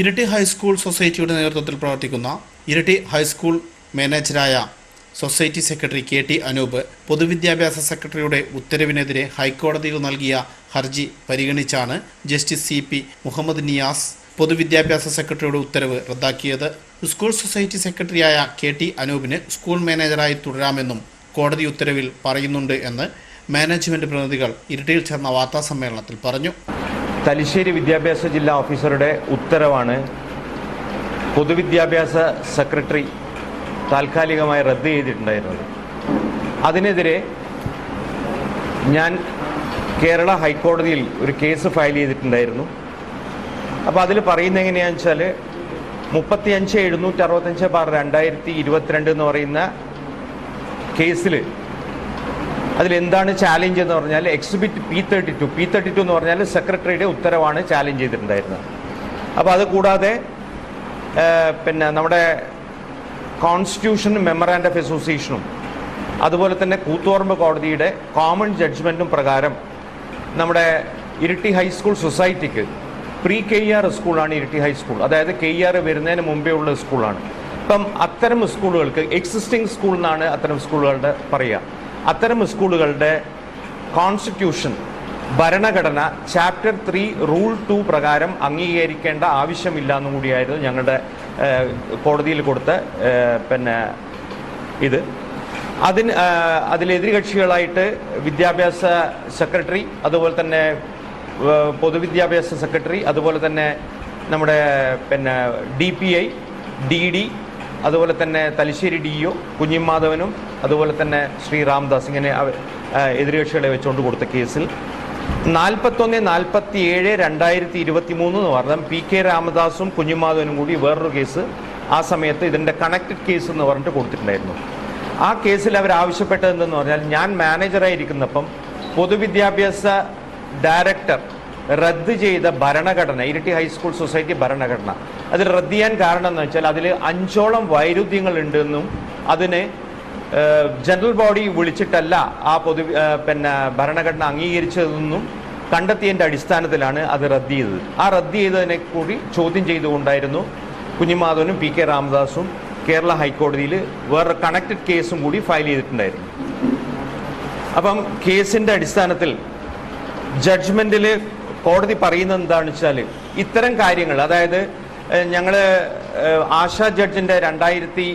ഇരട്ടി ഹൈസ്കൂൾ സൊസൈറ്റിയുടെ നേതൃത്വത്തിൽ പ്രവർത്തിക്കുന്ന Iritty high school മാനേജരായ society secretary K T Anoop പൊതുവിദ്യാഭ്യാസ സെക്രട്ടറിയുടെ ഉത്തരവിനെതിരെ ഹൈക്കോടതിയിൽ നൽകിയ ഹർജി പരിഗണിച്ചാണ് justice C P Muhammad Niyas പൊതുവിദ്യാഭ്യാസ സെക്രട്ടറിയുടെ ഉത്തരവ് റദ്ദാക്കിയത്. സ്കൂൾ സൊസൈറ്റി സെക്രട്ടറിയായ കെ ടി അനൂപിന് സ്കൂൾ മാനേജറായി തുടരാമെന്നും കോടതി ഉത്തരവിൽ പറയുന്നുണ്ട് എന്ന് മാനേജ്മെന്റ് പ്രതിനിധികൾ ഇരട്ടിയിൽ ചേർന്ന വാർത്താസമ്മേളനത്തിൽ പറഞ്ഞു. തലശ്ശേരി വിദ്യാഭ്യാസ ജില്ലാ ഓഫീസറുടെ ഉത്തരവാണ് പൊതുവിദ്യാഭ്യാസ സെക്രട്ടറി താൽക്കാലികമായി റദ്ദ് ചെയ്തിട്ടുണ്ടായിരുന്നത്. അതിനെതിരെ ഞാൻ കേരള ഹൈക്കോടതിയിൽ ഒരു കേസ് ഫയൽ ചെയ്തിട്ടുണ്ടായിരുന്നു. അപ്പോൾ അതിൽ പറയുന്നത് എങ്ങനെയാണെന്ന് വെച്ചാൽ മുപ്പത്തിയഞ്ച് എഴുന്നൂറ്റി അറുപത്തഞ്ച് ബാർ രണ്ടായിരത്തി ഇരുപത്തിരണ്ട് എന്ന് പറയുന്ന കേസിൽ അതിലെന്താണ് ചാലഞ്ച് എന്ന് പറഞ്ഞാൽ exhibit P thirty two P thirty two എന്ന് പറഞ്ഞാൽ സെക്രട്ടറിയുടെ ഉത്തരവാണ് ചാലഞ്ച് ചെയ്തിട്ടുണ്ടായിരുന്നത്. അപ്പോൾ അത് കൂടാതെ പിന്നെ നമ്മുടെ കോൺസ്റ്റിറ്റ്യൂഷൻ മെമ്മറാൻഡ് ഓഫ് അസോസിയേഷനും അതുപോലെ തന്നെ കൂത്തുപറമ്പ് കോടതിയുടെ കോമൺ ജഡ്ജ്മെന്റും പ്രകാരം നമ്മുടെ ഇരിട്ടി ഹൈസ്കൂൾ സൊസൈറ്റിക്ക് പ്രീ കെ ആർ സ്കൂളാണ് ഇരിട്ടി ഹൈസ്കൂൾ അതായത് കെ ആർ വരുന്നതിന് മുമ്പേ ഉള്ള സ്കൂളാണ് അപ്പം അത്തരം സ്കൂളുകൾക്ക് എക്സിസ്റ്റിംഗ് സ്കൂൾ എന്നാണ് അത്തരം സ്കൂളുകളുടെ പറയുക. അത്തരം സ്കൂളുകളുടെ കോൺസ്റ്റിറ്റ്യൂഷൻ ഭരണഘടന ചാപ്റ്റർ ത്രീ റൂൾ ടു പ്രകാരം അംഗീകരിക്കേണ്ട ആവശ്യമില്ല എന്നും കൂടിയായിരുന്നു ഞങ്ങളുടെ കോടതിയിൽ കൊടുത്ത പിന്നെ ഇത്. അതിന് അതിലെതിരി കക്ഷികളായിട്ട് വിദ്യാഭ്യാസ സെക്രട്ടറി അതുപോലെ തന്നെ പൊതുവിദ്യാഭ്യാസ സെക്രട്ടറി അതുപോലെ തന്നെ നമ്മുടെ പിന്നെ D P I D D അതുപോലെ തന്നെ തലശ്ശേരി ഡി ഒ കുഞ്ഞിമാധവനും അതുപോലെ തന്നെ ശ്രീ രാംദാസ് ഇങ്ങനെ വെച്ചുകൊണ്ട് കൊടുത്ത കേസിൽ നാൽപ്പത്തൊന്ന് നാൽപ്പത്തി ഏഴ് രണ്ടായിരത്തി ഇരുപത്തി മൂന്ന് എന്ന് പറഞ്ഞാൽ പി കെ രാമദാസും കുഞ്ഞുമാധവനും കൂടി വേറൊരു കേസ് ആ സമയത്ത് ഇതിന്റെ കണക്റ്റഡ് കേസ് എന്ന് പറഞ്ഞിട്ട് കൊടുത്തിട്ടുണ്ടായിരുന്നു. ആ കേസിൽ അവർ ആവശ്യപ്പെട്ടത് എന്തെന്ന് പറഞ്ഞാൽ ഞാൻ മാനേജറായിരിക്കുന്നപ്പം പൊതുവിദ്യാഭ്യാസ ഡയറക്ടർ റദ്ദ് ചെയ്ത ഭരണഘടന ഇരട്ടി ഹൈസ്കൂൾ സൊസൈറ്റി ഭരണഘടന. അതിൽ റദ്ദ് ചെയ്യാൻ കാരണം എന്ന് വെച്ചാൽ അതിൽ അഞ്ചോളം വൈരുദ്ധ്യങ്ങൾ ഉണ്ടെന്നും അതിന് ജനറൽ ബോഡി വിളിച്ചിട്ടല്ല ആ പൊതു പിന്നെ ഭരണഘടന അംഗീകരിച്ചതെന്നും കണ്ടെത്തിയതിന്റെ അടിസ്ഥാനത്തിലാണ് അത് റദ്ദ് ചെയ്തത്. ആ റദ്ദ് ചെയ്തതിനെ കൂടി ചോദ്യം ചെയ്തുകൊണ്ടായിരുന്നു കുഞ്ഞിമാധവനും പി കെ രാമദാസും കേരള ഹൈക്കോടതിയിൽ വേറെ കണക്റ്റഡ് കേസും കൂടി ഫയൽ ചെയ്തിട്ടുണ്ടായിരുന്നു. അപ്പം കേസിന്റെ അടിസ്ഥാനത്തിൽ ജഡ്ജ്മെന്റിൽ കോടതി പറയുന്നത് എന്താണെന്ന് വെച്ചാൽ ഇത്തരം കാര്യങ്ങൾ അതായത് ഞങ്ങൾ ആശാ ജഡ്ജിന്റെ രണ്ടായിരത്തി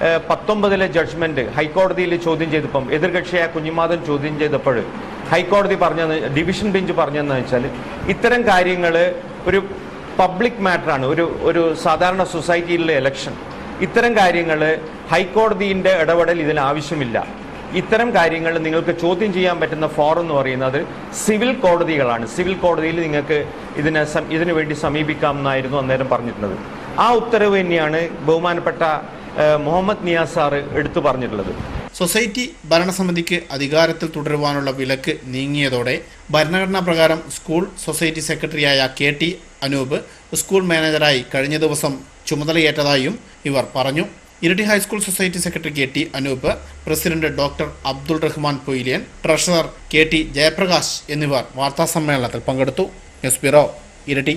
പത്തൊമ്പതിലെ ജഡ്ജ്മെന്റ് ഹൈക്കോടതിയിൽ ചോദ്യം ചെയ്തപ്പം എതിർകക്ഷിയായ കുഞ്ഞിമാതൻ ചോദ്യം ചെയ്തപ്പോൾ ഹൈക്കോടതി പറഞ്ഞത് ഡിവിഷൻ ബെഞ്ച് പറഞ്ഞതെന്ന് വെച്ചാൽ ഇത്തരം കാര്യങ്ങൾ ഒരു പബ്ലിക് മാറ്ററാണ് ഒരു ഒരു സാധാരണ സൊസൈറ്റിയിലെ ഇലക്ഷൻ ഇത്തരം കാര്യങ്ങൾ ഹൈക്കോടതിയുടെ ഇടപെടൽ ഇതിന് ആവശ്യമില്ല. ഇത്തരം കാര്യങ്ങൾ നിങ്ങൾക്ക് ചോദ്യം ചെയ്യാൻ പറ്റുന്ന ഫോറം എന്ന് പറയുന്നത് സിവിൽ കോടതികളാണ്. സിവിൽ കോടതിയിൽ നിങ്ങൾക്ക് ഇതിനെ ഇതിനു വേണ്ടി സമീപിക്കാം എന്നായിരുന്നു അന്നേരം പറഞ്ഞിട്ടുള്ളത് ആ ഉത്തരവ് തന്നെയാണ് ബഹുമാനപ്പെട്ട മുഹമ്മദ് നിയാസ് സാറ് എടുത്തു പറഞ്ഞിട്ടുള്ളത്. സൊസൈറ്റി ഭരണസമിതിക്ക് അധികാരത്തിൽ തുടരുവാനുള്ള വിലക്ക് നീങ്ങിയതോടെ ഭരണഘടനാ പ്രകാരം സ്കൂൾ സൊസൈറ്റി സെക്രട്ടറിയായ കെ ടി അനൂപ് സ്കൂൾ മാനേജറായി കഴിഞ്ഞ ദിവസം ചുമതലയേറ്റതായും ഇവർ പറഞ്ഞു. Iritty high school society secretary K T Anoop president doctor Abdul Rahman Poyilian treasurer K T Jayaprakash എന്നിവർ വാർത്താസമ്മേളനത്തിൽ പങ്കെടുത്തു. ന്യൂസ് ബ്യൂറോ ഇരട്ടി.